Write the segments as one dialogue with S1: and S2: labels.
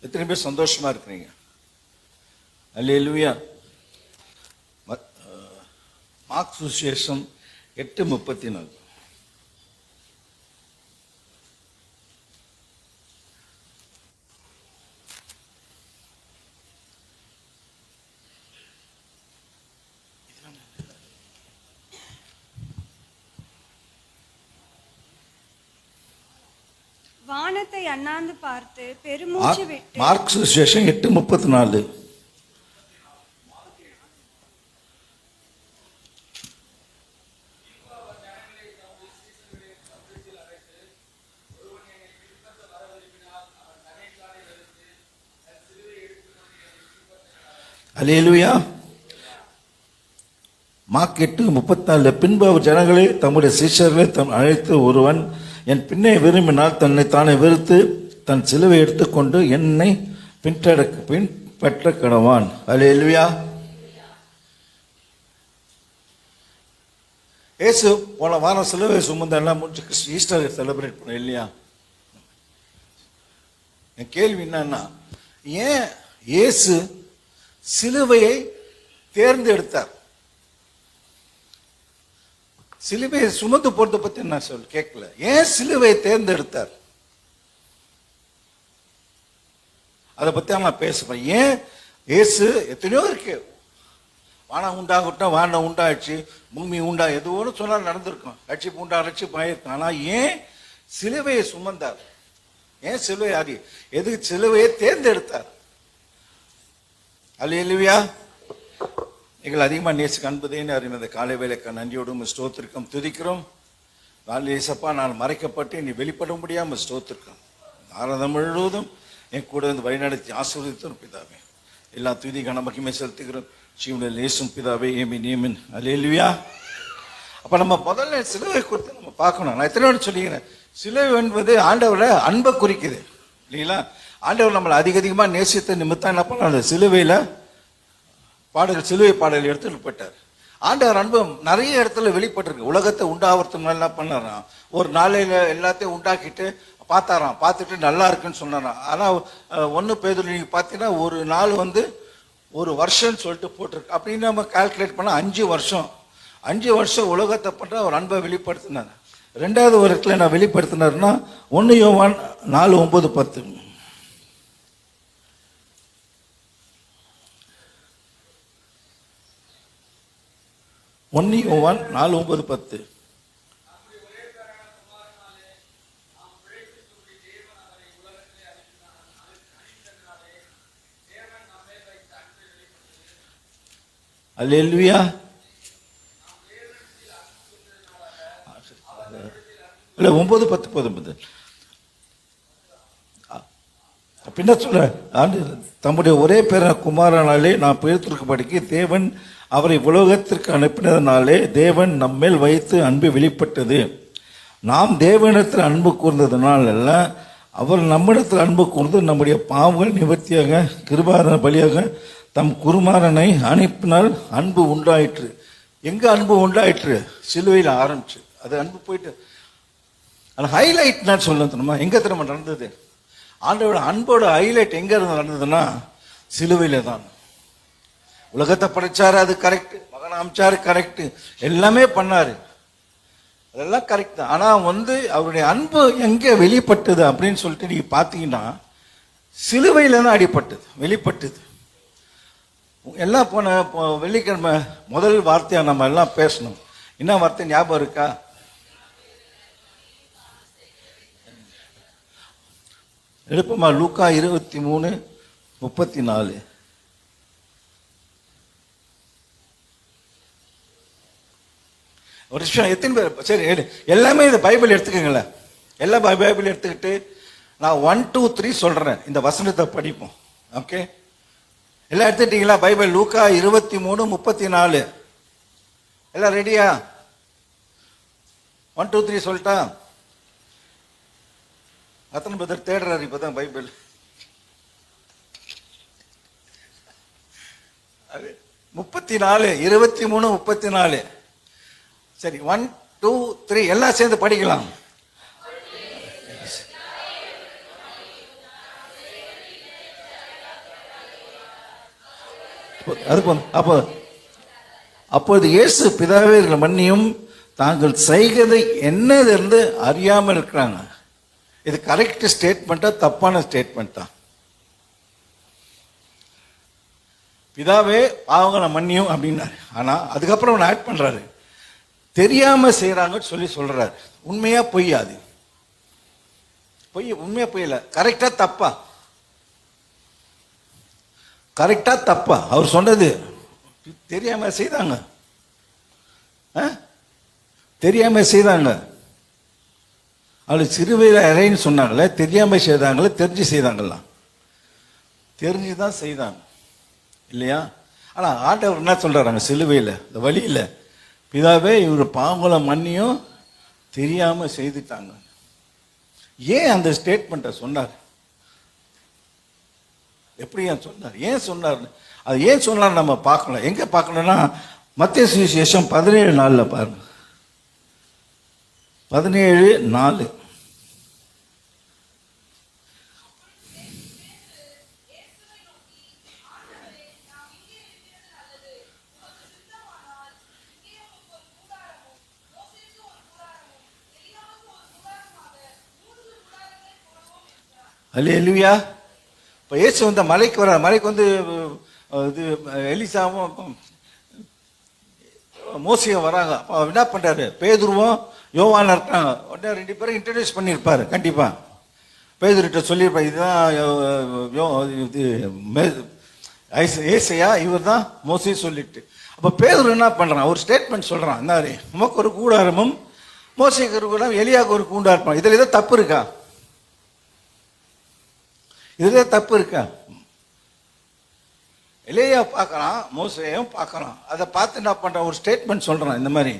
S1: எத்தனை பேர் சந்தோஷமா இருக்கிறீங்க? அல்லேலூயா. ம- மார்க் சுசேஷம் எட்டு முப்பத்தி நாலு
S2: அண்ணாந்து பார்த்து பெருமூச்சு விட்டு
S1: மார்க் சுசேஷம் எட்டு முப்பத்தி நாலு அலேலுயா மார்க் எட்டு முப்பத்தாலு பின்பு அவர் ஜனங்களே தம்முடைய சீஷர்களை தம் அழைத்து ஒருவன் என் பின்னே விரும்பினால் தன்னை தானே வெறுத்து தன் சிலுவை எடுத்துக்கொண்டு என்னை பின்தட பின்பற்ற கடவான். அலேலுயா ஏசு போன வாரம் சிலுவை சுமந்த எல்லாம் முடிச்சு ஈஸ்டர் செலிப்ரேட் பண்ண இல்லையா? என் கேள்வி என்னன்னா ஏன் இயேசு சிலுவையை தேர்ந்தெடுத்தார்? சிலுவையை சுமந்து போறதை பத்தி நான் சொல் கேட்கல. ஏன் சிலுவையை தேர்ந்தெடுத்தார்? அதை பற்றி நான் பேசுவேன் ஏன்? இயேசு எத்தனையோ இருக்கு. வானம் உண்டாகட்டும் வானம் உண்டாச்சு பூமி உண்டா எது ஒன்று சொன்னால் நடந்திருக்கும். ரட்சிப்பு உண்டா ரட்சிப்பு ஆயிருக்கும். ஆனால் ஏன் சிலுவையை சுமந்தார்? ஏன் சிலுவை அது எதுக்கு சிலுவையை தேர்ந்தெடுத்தார்? அல்லேலூயா. எங்கள் அதிகமாக நேசு கண்பதேன்னு அறிந்த காலை வேலைக்கு நன்றியோடும் ஸ்தோத்திருக்கும் துதிக்கிறோம். நாலு நேசப்பா நான் மறைக்கப்பட்டு நீ வெளிப்பட முடியாமல் ஸ்தோத்திருக்கோம் பாரதம் முழுவதும் என் கூட வந்து வழிநடத்தி ஆசீர்வதித்தோம் பிதாவே. எல்லா துதி கணமக்குமே செலுத்துகிறோம். சீவனில் லேசும் பிதாவே ஏமி நியமின் அல்லேலூயா அப்போ நம்ம முதல்ல சிலுவை குறித்து நம்ம பார்க்கணும். நான் எத்தனை வேணும் சொல்லிக்கிறேன். சிலுவை என்பது ஆண்டவரை அன்பை குறிக்குது. இல்லைங்களா? ஆண்டவர் நம்மளை அதிக அதிகமாக நேசித்த நிமித்தம் என்ன பண்ணாரு? சிலுவையில் பாடல் சிலுவை பாடல் எடுத்துட்டு போயிட்டார். ஆண்டவர் அன்பம் நிறைய இடத்துல வெளிப்பட்டிருக்கு. உலகத்தை உண்டாகிறதுனால என்ன பண்ணாராம்? ஒரு நாளையில் எல்லாத்தையும் உண்டாக்கிட்டு பார்த்தாராம். பார்த்துட்டு நல்லா இருக்குன்னு சொன்னாராம். ஆனால் ஒன்று பேதில் நீங்கள் பார்த்தீங்கன்னா ஒரு நாள் வந்து ஒரு வருஷம்னு சொல்லிட்டு போட்டிருக்கு. அப்படின்னு நம்ம கால்குலேட் பண்ணால் அஞ்சு வருஷம். அஞ்சு வருஷம் உலகத்தை பண்ண ஒரு அன்பை வெளிப்படுத்தினார். ரெண்டாவது ஒரு நான் வெளிப்படுத்தினாருன்னா ஒன்று யோவான் நாலு ஒம்பது பத்து. ஒன்று யோவான் நாலு ஒன்பது பத்து. அல்லேலூயா இல்லை ஒன்பது பத்து போதும் பின்ன சொல்ல ஆண்டு தம்முடைய ஒரே பேர குமாரனாலே நான் பிழைத்திருக்கும்படிக்கு தேவன் அவரை உலோகத்திற்கு அனுப்பினதனாலே தேவன் நம்மேல் வைத்து அன்பு வெளிப்பட்டது. நாம் தேவனிடத்தில் அன்பு கூர்ந்ததுனால அல்ல அவர் நம்மிடத்தில் அன்பு கூர்ந்து நம்முடைய பாவங்கள் நிவர்த்தியாக கிருபாதன பலியாக தம் குருமாரனை அனுப்பினால் அன்பு உண்டாயிற்று. எங்கே அன்பு உண்டாயிற்று? சிலுவையில் ஆரம்பிச்சு. அது அன்பு போயிட்டு ஆனால் ஹைலைட் நான் சொல்ல தெரியுமா? எங்கே திரும்ப நடந்தது? ஆண்டோட அன்போட ஹைலைட் எங்கே இருந்து நடந்ததுன்னா சிலுவையில் தான். உலகத்தை படைச்சார் அது கரெக்டு மகன் அமைச்சார் கரெக்டு எல்லாமே பண்ணார். அதெல்லாம் கரெக்ட் தான். ஆனால் வந்து அவருடைய அன்பு எங்கே வெளிப்பட்டது அப்படின்னு சொல்லிட்டு நீங்கள் பார்த்தீங்கன்னா சிலுவையில் தான் அடிப்பட்டது வெளிப்பட்டது. எல்லாம் போன வெள்ளிக்கிழமை முதல் வார்த்தையாக நம்ம எல்லாம் பேசணும். என்ன வார்த்தை ஞாபகம் இருக்கா? எழுப்பமா லூக்கா இருபத்தி மூணு முப்பத்தி நாலு. ஒரு விஷயம் எத்தனை பேர் சரி எடு. எல்லாமே இந்த பைபிள் எடுத்துக்கோங்களேன். எல்லா பை- பைபிள் எடுத்துக்கிட்டு நான் ஒன் டூ த்ரீ சொல்கிறேன் இந்த வசனத்தை படிப்போம். ஓகே எல்லாம் எடுத்துட்டீங்களா? பைபிள் லூக்கா இருபத்தி மூணு முப்பத்தி நாலு எல்லாம் ரெடியா? ஒன் டூ த்ரீ சொல்லிட்டா? அத்தனை பேர் தேடுறாரு இப்பதான் பைபிள். அது முப்பத்தி நாலு இருபத்தி மூணு முப்பத்தி நாலு சரி ஒன் டூ த்ரீ எல்லாம் சேர்ந்து படிக்கலாம். அதுக்கு வந்து அப்போ அப்பொழுது இயேசு பிதாவே இவர்களை மன்னியும். தாங்கள் செய்கதை என்னது அறியாமல் இருக்கிறாங்க? இது கரெக்ட் ஸ்டேட்மெண்ட்டா தப்பான ஸ்டேட்மெண்ட் தான் பிதாவே பாவங்களை மன்னியும் அப்படின்னாரு. ஆனால் அதுக்கப்புறம் அவன் ஆட் பண்ணுறாரு தெரியாமல் செய்கிறாங்கன்னு சொல்லி சொல்கிறாரு உண்மையாக பொய்யாது பொய் உண்மையாக பொய்யல கரெக்டாக தப்பா? கரெக்டாக தப்பா. அவர் சொன்னது தெரியாம செய்தாங்க. ஆ? தெரியாம செய்தாங்க. அவள் சிறுவையில் அறைன்னு சொன்னாங்களே தெரியாம செய்தாங்களே தெரிஞ்சு செய்தாங்களாம். தெரிஞ்சு தான் செய்தாங்க. இல்லையா? ஆனால் ஆண்டவர் என்ன சொல்கிறாங்க சிலுவையில் இந்த வழியில். பிதாவே இவர் பாவங்களை மன்னியும் தெரியாமல் செய்துட்டாங்க. ஏன் அந்த ஸ்டேட்மெண்ட்டை சொன்னார்? எப்படி ஏன் சொன்னார்? ஏன் சொன்னார் அது ஏன் சொன்னார் நம்ம பார்க்கணும். எங்கே பார்க்கணும்னா மத்திய சுவிசேஷம் பதினேழு நாளில் பாருங்க. பதினேழு நாலு. அல்ல எலுவியா இப்போ இயேசு வந்த மலைக்கு வர மலைக்கு வந்து இது எலிசாவும் மோசியும் வராங்க. அப்போ என்ன பண்ணுறாரு பேதுருவும் யோவான் இருக்காங்க. உடனே ரெண்டு பேரும் இன்ட்ரடியூஸ் பண்ணியிருப்பாரு. கண்டிப்பாக பேதுருட்ட சொல்லியிருப்பார் இதுதான் யோ- இது ஏசையா இவர் தான் மோசி சொல்லிட்டு. அப்போ பேதுரு என்ன பண்ணுறான் ஒரு ஸ்டேட்மெண்ட் சொல்கிறான் என்ன உமக்கு ஒரு கூடாரமும் மோசிக்கு ஒரு கூடாரம் எலியாவுக்கு ஒரு இருப்பான் இதில் ஏதோ தப்பு இருக்கா? இதுல தப்பு இருக்கா? எலியா பார்க்குறான் மோசையும் பார்க்கலாம் அதை பார்த்து என்ன பண்றான்? ஒரு ஸ்டேட்மெண்ட் சொல்றான் இந்த மாதிரி.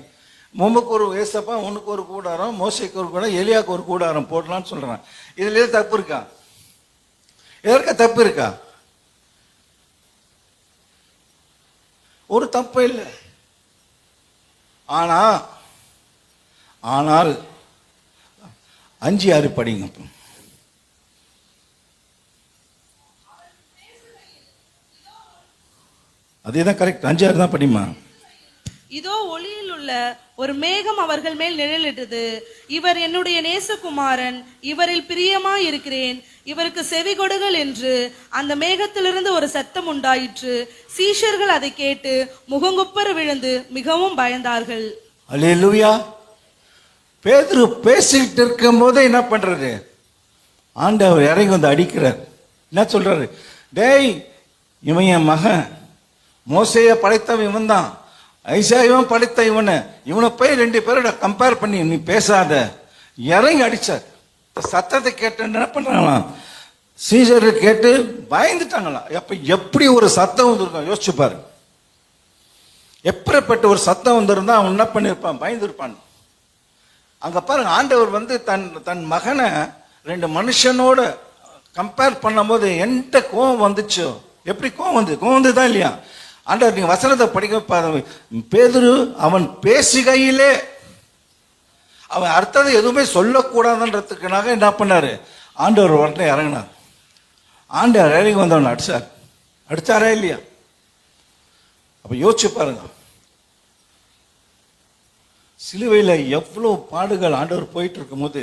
S1: மும்புக்கு ஒரு ஏசப்பா உனக்கு ஒரு கூடாரம் மோசைக்கு ஒரு கூடாரம் எலியாவுக்கு ஒரு கூடாரம் போடலாம்னு சொல்றான். இதுல எது தப்பு இருக்கா? எதற்க தப்பு இருக்கா? ஒரு தப்பு இல்லை. ஆனா ஆனால் அஞ்சு ஆறு படிங்க. அதே தான் கரெக்ட் அஞ்சாறு தான் படிமா
S3: இதோ ஒளியில் உள்ள ஒரு மேகம் அவர்கள் மேல் நிழலிட்டது. இவர் என்னுடைய நேசகுமாரன் இவரில் பிரியமாய் இருக்கிறேன் இவருக்கு செவி கொடுங்கள் என்று அந்த மேகத்திலிருந்து ஒரு சத்தம் உண்டாயிற்று. சீஷர்கள் அதை கேட்டு முகங்குப்புற விழுந்து மிகவும் பயந்தார்கள்.
S1: அல்லேலூயா. பேதுரு பேசிக்கிட்டு இருக்கும் போதே என்ன பண்றாரு ஆண்டவர் இறங்கி வந்து அடிக்கிறார். என்ன சொல்றாரு? டேய் இவன் என் மகன். மோசையை படைத்தவன் இவன் தான் ஐசாயவன் படைத்த இவனை. இவனை போய் ரெண்டு பேரோட கம்பேர் பண்ணி நீ பேசாத. இறங்கி அடிச்சார் சத்தத்தை கேட்டு என்ன பண்றாங்களாம்? சீசர் கேட்டு பயந்துட்டாங்களாம். அப்ப எப்படி ஒரு சத்தம் வந்துருக்கும்? யோசிச்சு பாரு. எப்படிப்பட்ட ஒரு சத்தம் வந்திருந்தா அவன் என்ன பண்ணிருப்பான்? பயந்துருப்பான். அங்க பாருங்க ஆண்டவர் வந்து தன் தன் மகனை ரெண்டு மனுஷனோட கம்பேர் பண்ணும்போது என்கிட்ட கோவம் வந்துச்சோ? எப்படி கோவம் வந்து கோவம் வந்துதான் இல்லையா? ஆண்டவர் நீங்க வசனத்தை படிக்க பேதுரு அவன் பேசுகையிலே அவன் அர்த்தத்தை எதுவுமே சொல்லக்கூடாதுன்றதுக்குனாக என்ன பண்ணாரு? ஆண்டவர் உடனே இறங்கினார். ஆண்டவர் இறங்கி வந்தவன் அடிச்சார் அடிச்சாரா இல்லையா? அப்ப யோசிச்சு பாருங்க. சிலுவையில் எவ்வளோ பாடுகள் ஆண்டவர் போயிட்டு இருக்கும்போது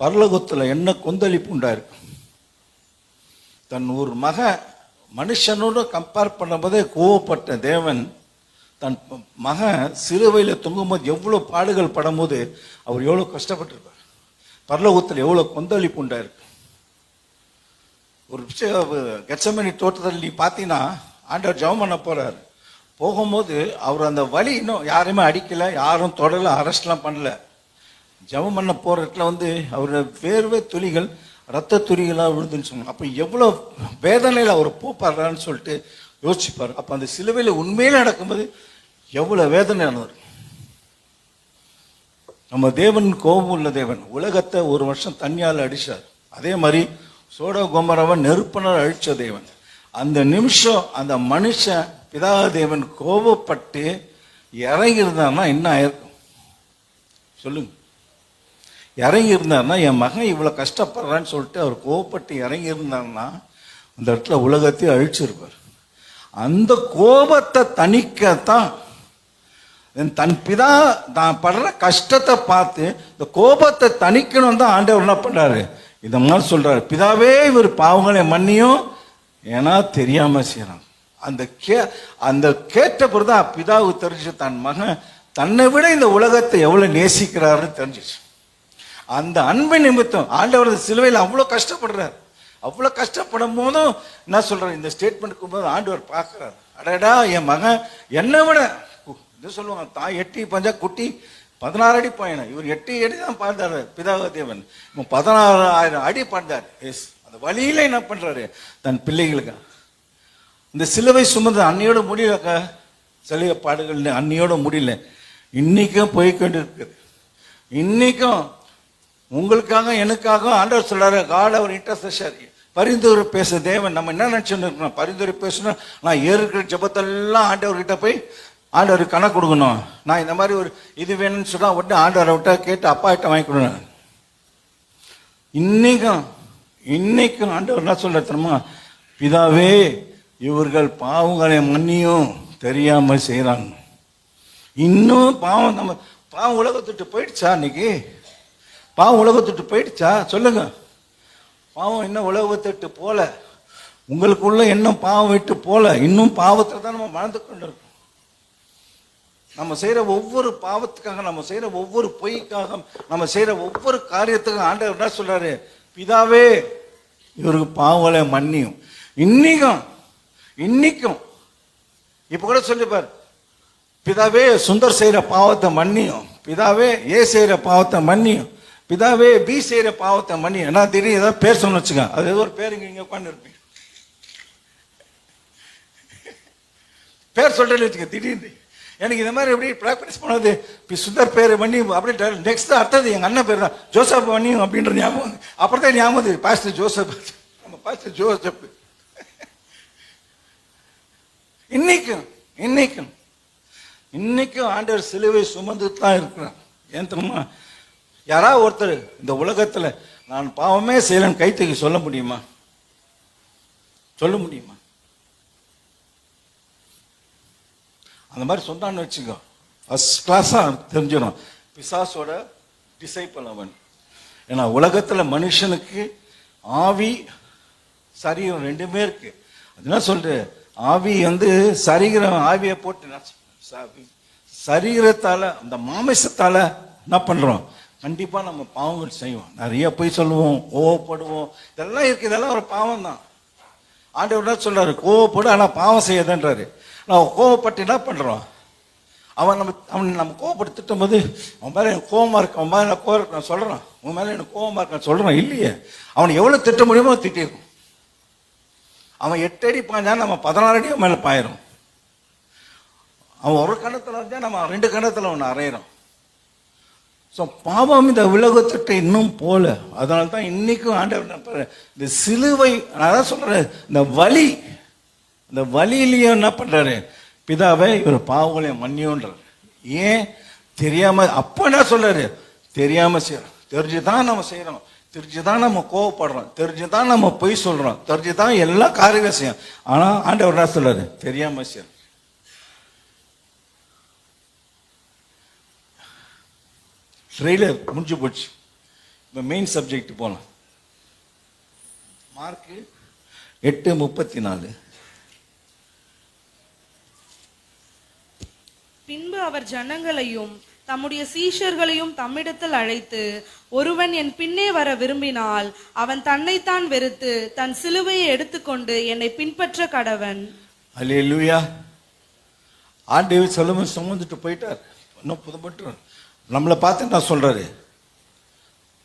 S1: பரலோகத்தில் என்ன கொந்தளிப்பு உண்டாயிருக்கு? தன் ஒரு மகன் மனுஷனோட கம்பேர் பண்ணும்போதே கோவப்பட்ட தேவன் தன் மகன் சிறுவையில் தொங்கும்போது எவ்வளோ பாடுகள் படும்போது அவர் எவ்வளோ கஷ்டப்பட்டிருப்பார். பரலோகத்தில் எவ்வளோ கொந்தளிப்பு உண்டாயிருக்கு. ஒரு விஷயம் கெச்சமணி தோட்டத்தில் நீ பார்த்தீங்கன்னா ஆண்டவர் ஜெபம் பண்ண போகிறார் போகும்போது அவர் அந்த வழி இன்னும் யாரையுமே அடிக்கலை யாரும் தொடல அரெஸ்ட்லாம் பண்ணல. ஜெபம் பண்ண போகிற இடத்துல வந்து அவரோட வேர்வை துளிகள் ரத்த துளிகளாக விழுதுன்னு சொன்னாங்க. அப்போ எவ்வளோ வேதனையில் அவர் போப்பாடுறான்னு சொல்லிட்டு யோசிச்சுப்பார் அப்போ அந்த சிலுவையில் உண்மையில நடக்கும்போது எவ்வளோ வேதனையானவர். நம்ம தேவன் கோபம் உள்ள தேவன். உலகத்தை ஒரு வருஷம் தண்ணியால் அடிச்சார். அதே மாதிரி சோட கோமரவன் நெருப்பினால் அழிச்ச தேவன். அந்த நிமிஷம் அந்த மனுஷன் பிதா தேவன் கோபப்பட்டு இறங்கியிருந்தான்னா என்ன ஆயிருக்கும் சொல்லுங்க. இறங்கி இருந்தார்னா என் மகன் இவ்வளோ கஷ்டப்படுறான்னு சொல்லிட்டு அவர் கோவப்பட்டு இறங்கி இருந்தார்னா அந்த இடத்துல உலகத்தையும் அழிச்சிருப்பார். அந்த கோபத்தை தணிக்கத்தான் தன் பிதா தான் படுற கஷ்டத்தை பார்த்து இந்த கோபத்தை தணிக்கணும் தான் ஆண்டவர் என்ன பண்ணுறாரு இந்த மாதிரி சொல்கிறாரு பிதாவே இவர் பாவங்களை மன்னியும் ஏன்னா தெரியாமல் செய்கிறான் அந்த கே அந்த கேட்ட பிறகுதான் பிதாவுக்கு தெரிஞ்சு தன் மகன் தன்னை விட இந்த உலகத்தை எவ்வளோ நேசிக்கிறாருன்னு தெரிஞ்சிச்சு. அந்த அன்பு நிமித்தம் ஆண்டவர் சிலுவையில் அவ்வளோ கஷ்டப்படுறார். அவ்வளோ கஷ்டப்படும் போதும் என்ன சொல்றாரு? இந்த ஸ்டேட்மெண்ட்டுக்கு போது ஆண்டவர் பார்க்குறாரு. அடடா என் மகன் என்னை விட என்ன இது சொல்லுவாங்க? தாய் எட்டி பஞ்சா குட்டி பதினாறு அடி பயணம். இவர் எட்டு அடி தான் பாண்டாரு பிதாவ தேவன். இவன் பதினாறாயிரம் அடி பார்த்தார் எஸ் அந்த வழியில என்ன பண்ணுறாரு தன் பிள்ளைகளுக்கு. இந்த சிலுவை சுமந்து அன்னையோட முடியலக்கா? சிலைய பாடுகள் அன்னையோட முடியல. இன்றைக்கும் போய்க்கொண்டு இருக்குது இன்றைக்கும் உங்களுக்காக எனக்காக ஆண்டவர் சொல்றாரு காட் அவர் இன்டர்செஷர் பரிந்துரை பேச தேவன் நம்ம என்ன நினைச்சுன்னு இருக்கணும் பரிந்துரை பேசணும் நான் ஏறுக்கிற ஜபத்தெல்லாம் ஆண்டவர்கிட்ட போய் ஆண்டவருக்கு கணக்கு கொடுக்கணும். நான் இந்த மாதிரி ஒரு இது வேணும்னு சொன்னால் உடனே ஆண்டவரை விட்டா கேட்டு அப்பா கிட்ட வாங்கி கொடுங்க. இன்னைக்கும் இன்னைக்கும் ஆண்டவர் என்ன சொல்ல தெரியுமா? பிதாவே இவர்கள் பாவங்களை மன்னியும் தெரியாமல் செய்கிறாங்க இன்னும் பாவம் நம்ம பாவம் உலகத்துட்டு போயிடுச்சா இன்னைக்கு பாவம் உலகத்துட்டு போயிடுச்சா? சொல்லுங்க. பாவம் இன்னும் உலகத்துட்டு போல. உங்களுக்குள்ள இன்னும் பாவம் விட்டு போல. இன்னும் பாவத்தில் தான் நம்ம வாழ்ந்து கொண்டு இருக்கோம் நம்ம செய்கிற ஒவ்வொரு பாவத்துக்காக நம்ம செய்கிற ஒவ்வொரு பொய்க்காக நம்ம செய்கிற ஒவ்வொரு காரியத்துக்கும் ஆண்டவர் என்ன சொல்கிறாரு பிதாவே இவருக்கு பாவலை மன்னியும். இன்னைக்கும் இன்னைக்கும். இப்போ கூட சொல்லிப்பார் பிதாவே சுந்தர் செய்கிற பாவத்தை மன்னியும். பிதாவே ஏ செய்கிற பாவத்தை மன்னியும். பிதாவே பி செய்கிற பாவத்தை மணி நான் திடீர்னு ஏதாவது பேர் சொன்னு வச்சுக்க. அது ஏதோ ஒரு பேர் இங்கே உட்காந்து இருப்பீங்க பேர் சொல்கிறேன்னு வச்சுக்க திடீர்னு. எனக்கு இந்த மாதிரி எப்படி ப்ராக்டிஸ் பண்ணது? இப்போ சுந்தர் பேர் பண்ணி அப்படியே நெக்ஸ்ட் அடுத்தது எங்கள் அண்ணன் பேர் தான். ஜோசப் பண்ணியும் அப்படின்ற ஞாபகம் வந்து. அப்புறம் தான் ஞாபகம் வந்து பாஸ்டர் ஜோசப். நம்ம பாஸ்டர் ஜோசப். இன்னைக்கும் இன்னைக்கும் இன்னைக்கும் ஆண்டவர் சிலுவை சுமந்து தான் இருக்கிறான் ஏன் தெரியுமா? யாராவது ஒருத்தர் இந்த உலகத்தில் நான் பாவமே செய்யலன்னு கைத்துக்கு சொல்ல முடியுமா? சொல்ல முடியுமா? அந்த மாதிரி சொன்னான்னு வச்சுக்கோ. ஃபஸ்ட் கிளாஸாக தெரிஞ்சிடும். பிசாசோட டிசைப்பிள் அவன். ஏன்னா உலகத்தில் மனுஷனுக்கு ஆவி சரீரம் ரெண்டுமே இருக்கு. அது என்ன சொல்ற? ஆவி வந்து சரீரம் ஆவியை போட்டு என்ன சரீரத்தால அந்த மாமிசத்தால என்ன பண்றோம்? கண்டிப்பாக நம்ம பாவங்கள் செய்வோம். நிறைய போய் சொல்லுவோம் கோவப்படுவோம். இதெல்லாம் இருக்கு இதெல்லாம் ஒரு பாவம் தான் ஆண்டவர் என்ன சொல்றாரு? கோவப்படு ஆனால் பாவம் செய்யாதன்றாரு. நான் கோவப்பட்டு என்ன பண்ணுறோம் அவன் நம்ம அவன் நம்ம கோவப்பட்டு திட்டும் போது அவன் மேலே எனக்கு கோவமாக இருக்கு அவன் மேலே கோவம் இருக்கு நான் சொல்கிறான் உன் மேலே எனக்கு கோவமாக இருக்கான்னு சொல்கிறான் இல்லையே. அவனை எவ்வளோ திட்ட முடியுமோ திட்டிருக்கும். அவன் எட்டு அடி பாய்ஞ்சா நம்ம பதினாறு அடி மேலே பாயிரும். அவன் ஒரு கணத்தில் இருந்தால் நம்ம ரெண்டு கணத்தில் ஒன்று அறையிறோம் ஸோ பாவம் இந்த உலகத்திட்ட இன்னும் போல. அதனால தான் இன்னைக்கும் ஆண்டவர் இந்த சிலுவை நான் அதான் சொல்றேன் இந்த வலி இந்த வலியிலையும் என்ன பண்றாரு? பிதாவை இவர் பாவங்களை மன்னியோன்றார். ஏன்? தெரியாம அப்ப என்ன சொல்றாரு? தெரியாம செய்யறோம். தெரிஞ்சுதான் நம்ம செய்யறோம். தெரிஞ்சுதான் நம்ம கோவப்படுறோம். தெரிஞ்சுதான் நம்ம பொய் சொல்றோம். தெரிஞ்சுதான் எல்லா காரியம் செய்யும் ஆனா ஆண்டவர் என்ன சொல்றாரு? தெரியாம செய்யறோம். ட்ரெய்லர் முடிஞ்சு போச்சு. இப்போ மெயின் சப்ஜெக்ட் போகலாம் மார்க்கு எட்டு முப்பத்தி நாலு
S3: பின்பு அவர் ஜனங்களையும் தம்முடைய சீஷர்களையும் தம்மிடத்தில் அழைத்து ஒருவன் என் பின்னே வர விரும்பினால் அவன் தன்னைத்தான் வெறுத்து தன் சிலுவையை எடுத்துக்கொண்டு என்னை பின்பற்ற கடவன்.
S1: அல்லேலூயா ஆண்டவர் சொல்லும்போது சுமந்துட்டு போயிட்டார். இன்னும் புதுப்பட்டு நம்மளை பார்த்து நான் சொல்கிறாரு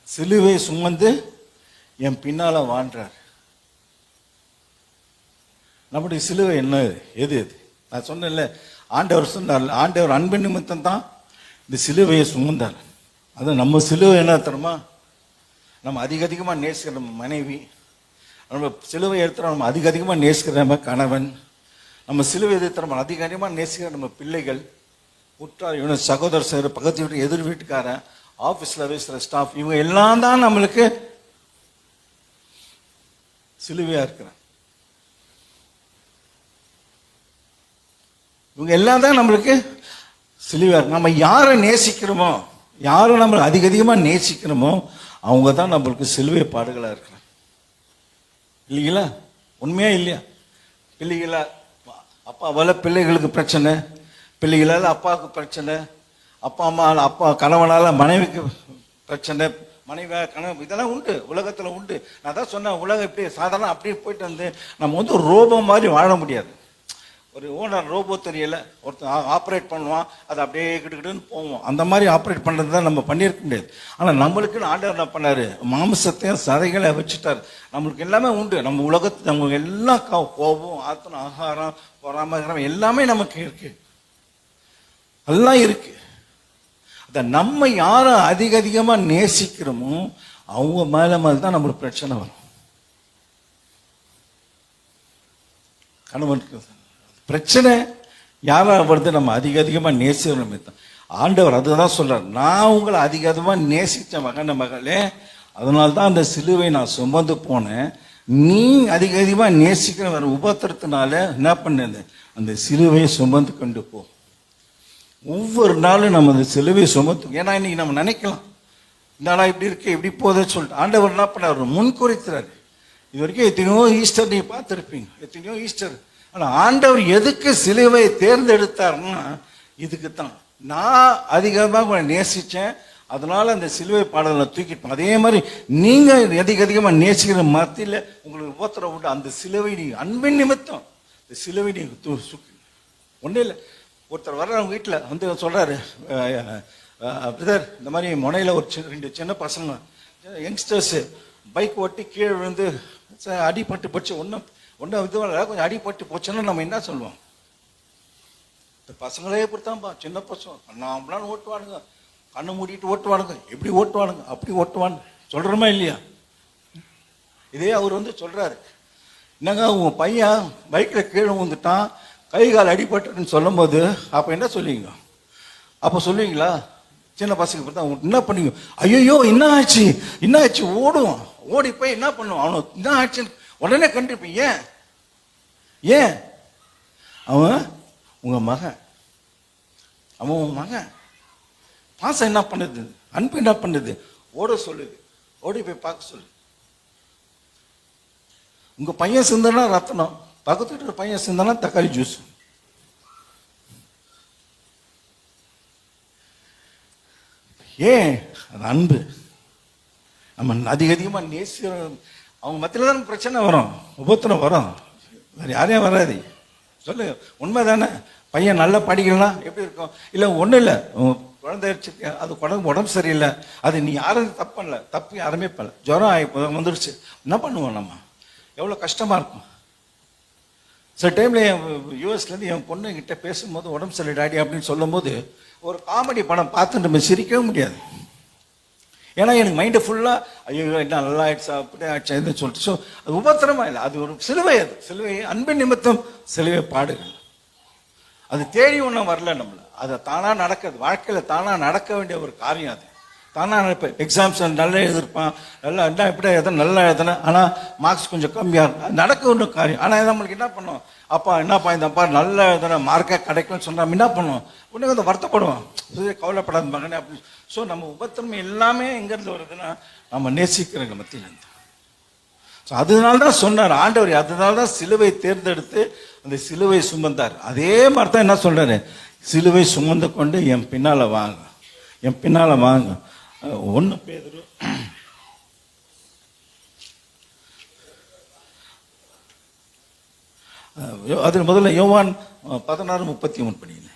S1: சிலுவை சுமந்து என் பின்னால் வாழ்றார். நம்முடைய சிலுவை என்ன எது எது நான் சொன்னேன்ல ஆண்டவர் சொன்னார் ஆண்டவர் அன்பு நிமித்தம் தான் இந்த சிலுவையை சுமந்தார். அது நம்ம சிலுவை என்ன தருமா நம்ம அதிக அதிகமாக நேசிக்கிற நம்ம மனைவி நம்ம சிலுவை எடுத்துகிற நம்ம அதிக அதிகமாக நேசிக்கிற நம்ம கணவன் நம்ம சிலுவை எதிர்த்து நம்ம அதிக அதிகமாக நேசிக்கிற நம்ம பிள்ளைகள் உற்றார் இவன சகோதர சகோதரர் பக்கத்து வீட்டு எதிர் வீட்டுக்காரன் ஆஃபீஸில் பேசுகிற ஸ்டாஃப் இவங்க எல்லாம் தான் நம்மளுக்கு சிலுவையாக இருக்கிறான் இவங்க எல்லாம் தான் நம்மளுக்கு சிலுவர் நம்ம யாரை நேசிக்கிறோமோ யாரை நம்ம அதிக அதிகமாக நேசிக்கிறோமோ அவங்க தான் நம்மளுக்கு சிலுவை பாடுகளாக இருக்கிறாங்க. இல்லைங்களா? உண்மையா இல்லையா? இல்லைங்களா அப்பா வல பிள்ளைகளுக்கு பிரச்சனை. பிள்ளைகளால் அப்பாவுக்கு பிரச்சனை அப்பா அம்மா அப்பா கணவனால் மனைவிக்கு பிரச்சனை மனைவியாக கணவன் இதெல்லாம் உண்டு உலகத்தில் உண்டு. நான் தான் சொன்னேன் உலகம் இப்படி சாதாரண அப்படியே போயிட்டு வந்து நம்ம வந்து ஒரு ரோபோ மாதிரி வாழ முடியாது. ஒரு ஓனர் ரோபோ தெரியல ஒருத்தன் ஆப்ரேட் பண்ணுவான் அது அப்படியே கிட்டுக்கிட்டுன்னு போவோம். அந்த மாதிரி ஆப்ரேட் பண்ணுறது தான் நம்ம பண்ணியிருக்க முடியாது. ஆனால் நம்மளுக்குன்னு ஆண்டவர் என்ன பண்ணார்? மாம்சத்தையும் சதைகளை வச்சுட்டார். நம்மளுக்கு எல்லாமே உண்டு. நம்ம உலகத்து நம்ம எல்லா கோபம் ஆத்தனம் ஆகாரம் பொறாமகரம் எல்லாமே நமக்கு இருக்குது எல்லாம் இருக்கு. அதை நம்ம யாரை அதிக அதிகமாக நேசிக்கிறோமோ அவங்க மேலே மேலே தான் நம்மளுக்கு பிரச்சனை வரும். கணவன் பிரச்சனை யாரை வருது நம்ம அதிக அதிகமாக நேசிக்கிறோமே தான். ஆண்டவர் அதுதான் சொல்றார் நான் உங்களை அதிக அதிகமாக நேசித்த மகன மகளே அதனால தான் அந்த சிலுவை நான் சுமந்து போனேன். நீ அதிக அதிகமாக நேசிக்கிற உபத்திரத்தினால என்ன பண்ணது அந்த சிலுவையை சுமந்து கொண்டு போ. ஒவ்வொரு நாளும் நம்ம அந்த சிலுவையை சுமத்து ஏன்னா இன்னைக்கு நம்ம நினைக்கலாம். இந்தாடா இப்படி இருக்கு இப்படி போகுதுன்னு சொல்லிட்டு. ஆண்டவர் என்ன பண்ணார்? முன்குறிக்கிறாரு இது வரைக்கும் எத்தனையோ ஈஸ்டர் நீங்கள் பார்த்துருப்பீங்க. எத்தனையோ ஈஸ்டர். ஆனால் ஆண்டவர் எதுக்கு சிலுவை தேர்ந்தெடுத்தாருன்னா இதுக்கு தான் நான் அதிகமாக நேசித்தேன் அதனால் அதனால அந்த சிலுவை பாடலை தூக்கிட்டு அதே மாதிரி நீங்கள் அதிக அதிகமாக நேசிக்கிற மத்தியில் உங்களுக்கு ஓத்துற உண்டு. அந்த சிலுவை நீங்கள் அன்பின் நிமித்தம் இந்த சிலுவை நீங்கள் தூ சுக்கு ஒன்றும் இல்லை. ஒருத்தர் வர்றாங்க வீட்டில் வந்து சொல்கிறாரு பிரதர் இந்த மாதிரி முனையில் ஒரு சின்ன ரெண்டு சின்ன பசங்க யங்ஸ்டர்ஸு பைக் ஓட்டி கீழே விழுந்து ச- அடிபட்டு போச்சு ஒன்றும் ஒன்றும் இதுவாக கொஞ்சம் அடிபட்டு போச்சுன்னா நம்ம என்ன சொல்லுவோம்? இந்த பசங்களே இப்படித்தான்ப்பா சின்ன பசங்க கண்ணாம்பளான்னு ஓட்டுவானுங்க கண்ணை மூடிட்டு ஓட்டுவானுங்க எப்படி ஓட்டுவானுங்க அப்படி ஓட்டுவான் சொல்கிறோமா இல்லையா? இதே அவர் வந்து சொல்கிறாரு என்னங்க உன் பையன் பைக்கில் கீழே வந்துட்டான் கை கால் அடிபட்டுன்னு சொல்லும்போது அப்போ என்ன சொல்லுவீங்க? அப்போ சொல்லுவீங்களா? சின்ன பசங்க பார்த்தா என்ன பண்ணுவீங்க ஐயோ என்ன ஆச்சு? என்ன ஆச்சு? ஓடுவான். ஓடி போய் என்ன பண்ணுவான்? அவனை என்ன ஆச்சுன்னு உடனே கண்டிப்பேன் ஏன்? ஏன்? அவன் உங்க மகன். அவன் உன் மகன். பாசம் என்ன பண்ணுது? அன்பு என்ன பண்ணுது? ஓட சொல்லுது. ஓடி போய் பார்க்க சொல்லு. உங்க பையன் சிந்தனா ரத்தனம். பக்கத்து வீட்டு பையன் சிந்தனா தக்காளி ஜூஸ் ஏன்? அது அன்பு. நம்ம அதிக அதிகமாக நேசிக்கிறோம் அவங்க மத்தியில் தான் பிரச்சனை வரும் உபத்திரம் வரும். வேறு யாரையும் வராது. சொல்லு உண்மை தானே பையன் நல்லா படிக்கலாம் எப்படி இருக்கும்? இல்லை ஒன்றும் இல்லை. குழந்தை அது குழந்தை உடம்பு சரியில்லை. அது நீ யாரும் தப்பு பண்ணல. தப்பு யாருமே பண்ணல. ஜுரம் ஆகி வந்துடுச்சு என்ன பண்ணுவோம் நம்ம? எவ்வளோ கஷ்டமாக இருக்கும். சில டைமில் என் யூஎஸ்லேருந்து என் பொண்ணுங்கிட்ட பேசும்போது உடம்பு சரி டாடி அப்படின்னு சொல்லும்போது ஒரு காமெடி படம் பார்த்து நம்ம சிரிக்கவே முடியாது. ஏன்னா எனக்கு மைண்டு ஃபுல்லாக ஐயோ என்ன நல்லா ஆயிடுச்சா அப்படி ஆயிடுச்சா இதுன்னு சொல்லிட்டு. ஸோ அது உபத்திரமா இல்லை. அது ஒரு சிலுவை அது. சிலுவை அன்பின் நிமித்தம் சிலுவை பாடுகள். அது தேடி ஒன்றும் வரல நம்மளை. அது தானாக நடக்கிறது வாழ்க்கையில் தானாக நடக்க வேண்டிய ஒரு காரியம் அது. தானாக இப்போ எக்ஸாம்ஸ் நல்லா எழுதிருப்பான் நல்லா என்ன எப்படி எதனா நல்லா எழுதுனேன். ஆனால் மார்க்ஸ் கொஞ்சம் கம்மியாக இருக்கும் நடக்க ஒன்றும் காரியம். ஆனால் நம்மளுக்கு என்ன பண்ணும்? அப்பா என்னப்பா இந்த அப்பா நல்லா எழுதுன மார்க்கே கிடைக்கும்னு சொன்னா என்ன பண்ணுவோம்? உடனே வந்து வருத்தப்படுவோம். கவலைப்படாத மகனே அப்படின்னு. ஸோ நம்ம உபத்திரமை எல்லாமே எங்கேருந்து வருதுன்னா நம்ம நேசிக்கிறவங்க மத்தியிலேருந்து ஸோ அதனால தான் சொன்னார். ஆண்டவர் அதனால தான் சிலுவை தேர்ந்தெடுத்து அந்த சிலுவை சுமந்தார். அதே மாதிரி தான் என்ன சொல்கிறாரு சிலுவை சுமந்து கொண்டு என் பின்னால் வாங்க. என் பின்னால் வாங்க. ஒன்று பேதரு அது முதல்ல யோவான் பதினாறு முப்பத்தி மூணு படிங்க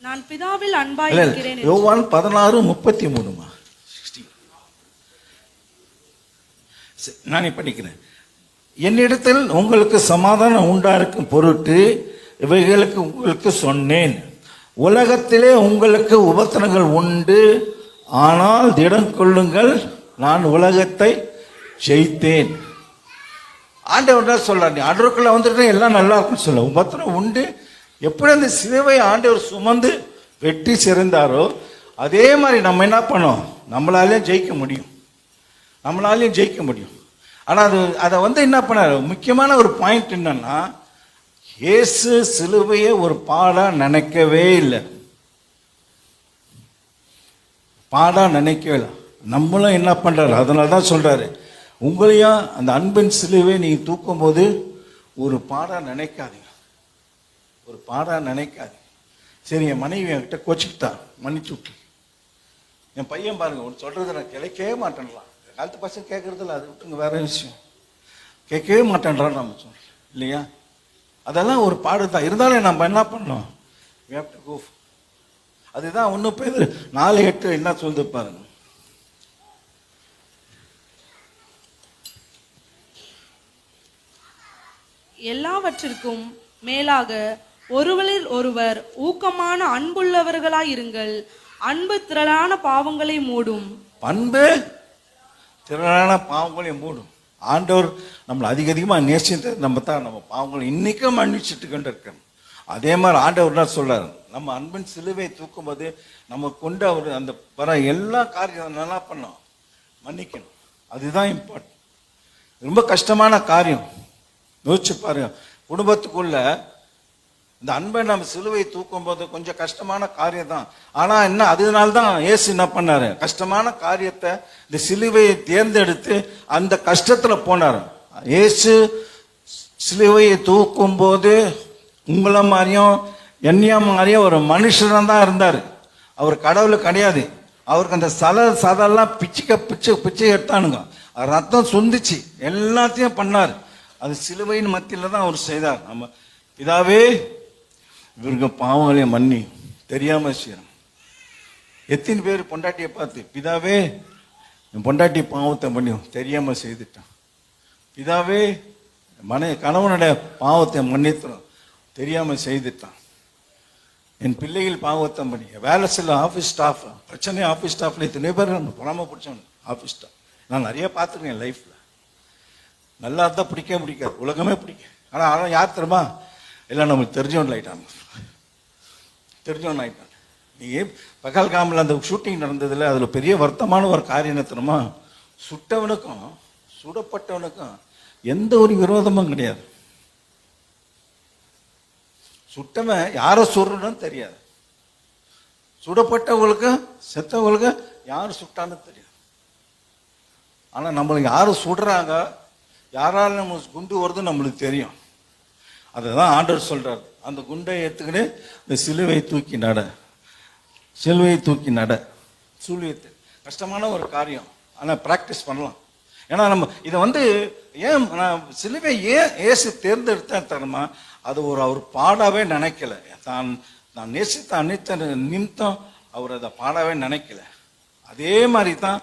S3: நான் பிதாவில் அன்பாய். இருக்கிறேன்
S1: யோவான் பதினாறு முப்பத்தி மூணுமா? நானே படிக்கிறேன். என்னிடத்தில் உங்களுக்கு சமாதானம் உண்டாயிருக்கும் பொருட்டு இவைகளுக்கு உங்களுக்கு சொன்னேன். உலகத்திலே உங்களுக்கு உபத்திரங்கள் உண்டு. ஆனால் திடம் கொள்ளுங்கள் நான் உலகத்தை ஜெயித்தேன். ஆண்டவர் என்ன நீ ஆண்டவருக்குள்ள வந்துட்டு எல்லாம் நல்லா இருக்கும்னு சொல்ல. உபத்திரம் உண்டு. எப்படி அந்த சிலுவை ஆண்டவர் சுமந்து வெற்றி சிறந்தாரோ அதே மாதிரி நம்ம என்ன பண்ணோம்? நம்மளாலேயும் ஜெயிக்க முடியும். நம்மளாலேயும் ஜெயிக்க முடியும். ஆனால் அது அதை வந்து என்ன பண்ணாரு? முக்கியமான ஒரு பாயிண்ட் என்னன்னா இயேசு சிலுவையை ஒரு பாடாக நினைக்கவே இல்லை. பாடாக நினைக்கவே இல்லை. நம்மளும் என்ன பண்ணுறாரு அதனால தான் சொல்கிறாரு உங்களையும் அந்த அன்பின் சிலுவை நீங்கள் தூக்கும் போது ஒரு பாடாக நினைக்காதீங்க. ஒரு பாடாக நினைக்காதீங்க. சரி என் மனைவி என்கிட்ட கோச்சிக்கிட்டா. மன்னிச்சு விட்டு என் பையன் பாருங்க ஒன்று சொல்கிறது நான் கிடைக்கவே மாட்டேன்லாம் காலத்து பசங்க கேட்கறதில்ல அது விட்டுங்க வேற விஷயம். கேட்கவே மாட்டேன்றான் நம்ம சொல்றோம் இல்லையா? அதெல்லாம் ஒரு பாடு தான் இருந்தாலும் நம்ம என்ன பண்ணோம் have to go அதுதான் ஒன்றும் பேர் நாலு எட்டு என்ன சொல்லுது பாருங்க.
S3: எல்லாவற்றிற்கும் மேலாக ஒருவரில் ஒருவர் ஊக்கமான அன்புள்ளவர்களாயிருங்கள். அன்பு திரளான பாவங்களை மூடும்.
S1: பண்பு திரளான பாவங்களையும் மூடும். ஆண்டவர் நம்மளை அதிக அதிகமாக நேசித்து நம்ம தான் நம்ம பாவங்களை இன்றைக்கும் மன்னிச்சுட்டு கொண்டு இருக்கோம் அதே மாதிரி ஆண்டவர் தான் சொல்கிறார் நம்ம அன்பின் சிலுவை தூக்கும்போது நம்ம கொண்டு அவர் அந்த வர எல்லா காரியம் நல்லா பண்ணோம் மன்னிக்கணும். அதுதான் இம்பார்ட்டன்ட் ரொம்ப கஷ்டமான காரியம். யோசிச்சு பாருங்க. குடும்பத்துக்குள்ள இந்த அன்பை நம்ம சிலுவை தூக்கும் போது கொஞ்சம் கஷ்டமான காரியம் தான் ஆனா என்ன அதனால தான் ஏசு என்ன பண்ணாரு? கஷ்டமான காரியத்தை இந்த சிலுவையை தேர்ந்தெடுத்து அந்த கஷ்டத்துல போனாரு. இயேசு சிலுவையை தூக்கும் போது உங்களை மாதிரியும் என்னையா மாதிரியும் ஒரு மனுஷனாக தான் இருந்தார். அவர் கடவுள் கிடையாது. அவருக்கு அந்த சல சதெல்லாம் பிச்சுக்க பிச்சு பிச்சை எடுத்தானுங்க. ரத்தம் சொந்துச்சு எல்லாத்தையும் பண்ணார். அது சிலுவையின் மத்தியில தான் அவர் செய்தார். நம்ம இதாவே இவருக்கு பாவங்களையும் மன்னி. தெரியாமல் செய்யறோம் எத்தனை பேர் பொண்டாட்டியை பார்த்து பிதாவே என் பொண்டாட்டி பாவத்தை பண்ணி தெரியாமல் செய்துட்டான். பிதாவே மனை கணவனுடைய பாவத்தை மன்னித்துறோம் தெரியாமல் செய்துட்டான். என் பிள்ளைகள் பாவத்தை பண்ணி வேலை செல்ல ஆஃபீஸ் ஸ்டாஃப் பிரச்சனை ஆஃபீஸ் ஸ்டாஃப்ல இத்தனை பேர் நம்ம பொறாம பிடிச்சவன்? ஆஃபீஸ் ஸ்டாஃப் நான் நிறைய பார்த்துருக்கேன் லைஃப்பில் நல்லா இருந்தால் பிடிக்கவே பிடிக்காது. உலகமே பிடிக்கும் ஆனால் ஆனால் யார் தெரியுமா? எல்லாம் நமக்கு தெரிஞ்சவன் லைட்டான தெரிஞ்சவன் ஆயிட்டான் நீ பகல் காமில் அந்த ஷூட்டிங் நடந்ததில் அதில் பெரிய வருத்தமான ஒரு காரியம் என்ன தெரியுமா? சுட்டவனுக்கும் சுடப்பட்டவனுக்கும் எந்த ஒரு விரோதமும் கிடையாது. சுட்டவன் யாரை சுடுறன்னு தெரியாது. சுடப்பட்டவங்களுக்கு செத்தவங்களுக்கு யார் சுட்டான்னு தெரியாது. ஆனால் நம்மளுக்கு யார் சுடுறாங்க யாரால நம்ம குண்டு வருதுன்னு நம்மளுக்கு தெரியும். அதுதான் ஆண்டவர் சொல்றார். அந்த குண்டை எடுத்துக்கிட்டு இந்த சிலுவை தூக்கி நட. சிலுவையை தூக்கி நட. சூழியத்தை. கஷ்டமான ஒரு காரியம். ஆனால் ப்ராக்டிஸ் பண்ணலாம். ஏன்னா நம்ம இதை வந்து ஏன் நான் சிலுவை ஏன் ஏசு தேர்ந்தெடுத்தேன் தரமா அது ஒரு அவர் பாடாவே நினைக்கல. தான் நான் நேசித்த அனைத்த நிமித்தம் அவர் அதை பாடாவே நினைக்கல. அதே மாதிரி தான்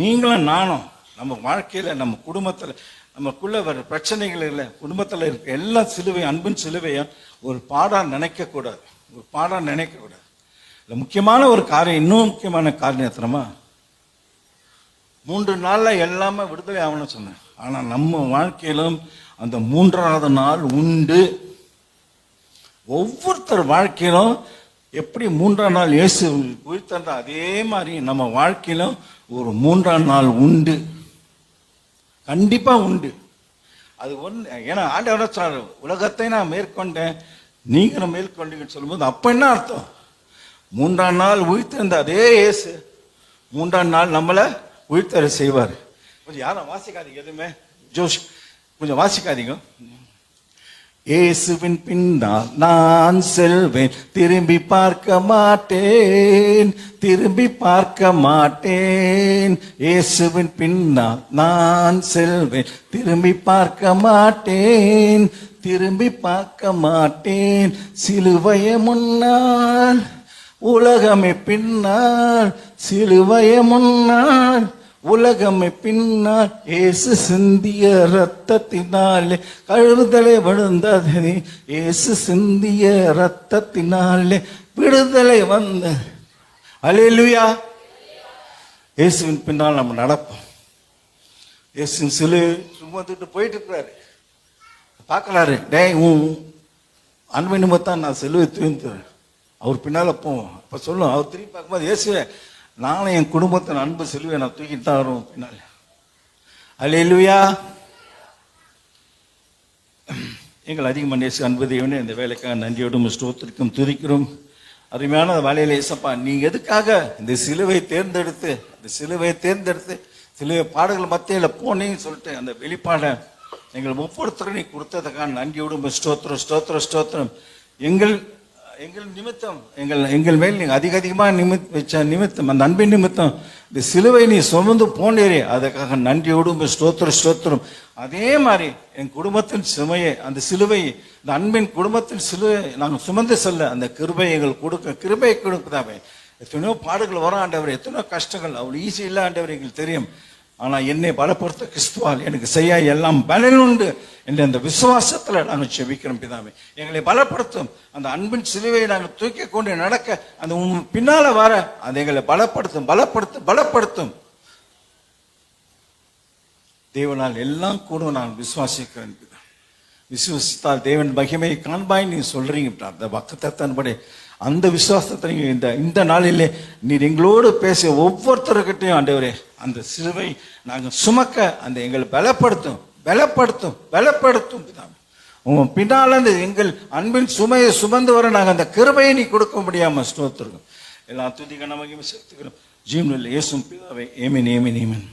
S1: நீங்களும் நானும் நம்ம வாழ்க்கையில் நம்ம குடும்பத்தில் நமக்குள்ள வர பிரச்சனைகள் இல்லை. குடும்பத்தில் இருக்க எல்லா சிலுவையும் அன்பின் சிலுவையும் ஒரு பாடாக நினைக்கக்கூடாது. ஒரு பாடாக நினைக்கக்கூடாது. இல்லை முக்கியமான ஒரு காரியம் இன்னும் முக்கியமான காரியம் எத்தனமா? மூன்று நாளில் எல்லாமே விடுதலை ஆகணும்னு சொன்னேன். ஆனால் நம்ம வாழ்க்கையிலும் அந்த மூன்றாவது நாள் உண்டு. ஒவ்வொருத்தர் வாழ்க்கையிலும் எப்படி மூன்றாம் நாள் இயேசு உயிர்த்தன்ற அதே மாதிரி நம்ம வாழ்க்கையிலும் ஒரு மூன்றாம் நாள் உண்டு. கண்டிப்பாக உண்டு. அது ஒன்று ஏன்னா ஆண்டவர் சொல்றாரு? உலகத்தை நான் மேற்கொண்டேன் நீங்களும் மேற்கொண்டீங்கன்னு சொல்லும்போது அப்போ என்ன அர்த்தம்? மூன்றாம் நாள் உயிர்த்திருந்த அதே இயேசு மூன்றாம் நாள் நம்மளை உயிர்த்தர செய்வார். கொஞ்சம் யாரும் வாசிக்காதீங்க எதுவுமே. ஜோஷ் கொஞ்சம் வாசிக்காதீங்க. இயேசுவின் பின்னால் நான் செல்வேன். திரும்பி பார்க்க மாட்டேன். திரும்பி பார்க்க மாட்டேன். இயேசுவின் பின்னால் நான் செல்வேன். திரும்பி பார்க்க மாட்டேன். திரும்பி பார்க்க மாட்டேன். சிலுவைய முன்னால் உலகமே பின்னால் சிலுவைய முன்னால் உலகமை பின்னால் ஏசு சிந்திய ரத்தத்தினாலே கழுதலை விழுந்தது ஏசு சிந்திய ரத்தத்தினாலே விடுதலை வந்த. அலையிலுயா இயேசுவின் பின்னால் நம்ம நடப்போம். இயேசுவின் சிலு சுமந்துட்டு போயிட்டு இருக்கிறாரு பார்க்கலாரு டேய் உன் அன்பை நிமித்தம் நான் செலுவை தூய்ந்துறேன் அவர் பின்னால் போவோம் அப்போ சொல்லும் அவர் திரும்பி பார்க்கும்போது இயேசுவேன் நானும் என் குடும்பத்தின் அன்பு செல்வியை நான் தூக்கிட்டு தான் வருவோம் பின்னால. அல்லேலூயா எங்கள் அதிகமாக நேசு அன்பு தேவனே இந்த வேலைக்காக நன்றியோடும் ஸ்டோத்திற்கும் துதிக்கிறோம். அருமையான வேலையில் ஏசப்பா நீ எதுக்காக இந்த சிலுவை தேர்ந்தெடுத்து இந்த சிலுவை தேர்ந்தெடுத்து சிலுவை பாடல்கள் மத்தியில் போனேன்னு சொல்லிட்டு அந்த வெளிப்பாடை எங்கள் ஒவ்வொருத்தரும் நீ கொடுத்ததுக்காக நன்றியோடும் ஸ்டோத்திரம் ஸ்தோத்திரம் ஸ்தோத்திரம். எங்கள் எங்கள் நிமித்தம் எங்கள் எங்கள் மேல் நீங்கள் அதிக அதிகமாக நிமித் வச்ச நிமித்தம் அந்த அன்பின் நிமித்தம் இந்த சிலுவை நீ சுமந்து போனீரே அதுக்காக நன்றியோடும் ஸ்தோத்திரம் ஸ்தோத்திரம். அதே மாதிரி என் குடும்பத்தின் சுமையை அந்த சிலுவை இந்த அன்பின் குடும்பத்தின் சிலுவை நாங்கள் சுமந்து செல்ல அந்த கிருபை எங்கள் கொடுக்க கிருபை கொடுக்குதாவே எத்தனையோ பாடுகள் வரும் ஆண்டவர். எத்தனையோ கஷ்டங்கள் அவ்வளோ ஈஸி இல்லை ஆண்டவர் எங்களுக்கு தெரியும். ஆனா என்னை பலப்படுத்த கிறிஸ்துவால் எனக்கு செய்ய எல்லாம் பலன் உண்டு என்ற அந்த விசுவாசத்துல நாங்கள் செபிக்கிறோம் பிதாவே. எங்களை பலப்படுத்தும். அந்த அன்பின் சிலுவையை நாங்கள் தூக்கி கொண்டு நடக்க அந்த உம் பின்னால வர அது எங்களை பலப்படுத்தும் பலப்படுத்தும் பலப்படுத்தும். தேவனால் எல்லாம் கூட நான் விசுவாசிக்கிறேன் பிதா. விசுவசித்தால் தேவன் மகிமையை காண்பாய் நீ சொல்றீங்க அந்த பக்கத்தன்படி அந்த விசுவாசத்தை இந்த இந்த நாளிலே நீர் எங்களோடு பேசிய ஒவ்வொருத்தருக்கிட்டையும் ஆண்டவரே அந்த சிலுவை நாங்கள் சுமக்க அந்த எங்களை பலப்படுத்தும் பலப்படுத்தும் பலப்படுத்தும் பிதாவே. உன் பின்னால் அந்த எங்கள் அன்பின் சுமையை சுமந்து வர நாங்கள் அந்த கிருபையை நீ கொடுக்க முடியாம ஸ்தோத்திருக்கோம் எல்லாம் துதிக்க நமக்கு சேர்த்துக்கிறோம் ஜீவனில் இயேசும் பிதாவை ஏமின் ஏமின் ஏமின்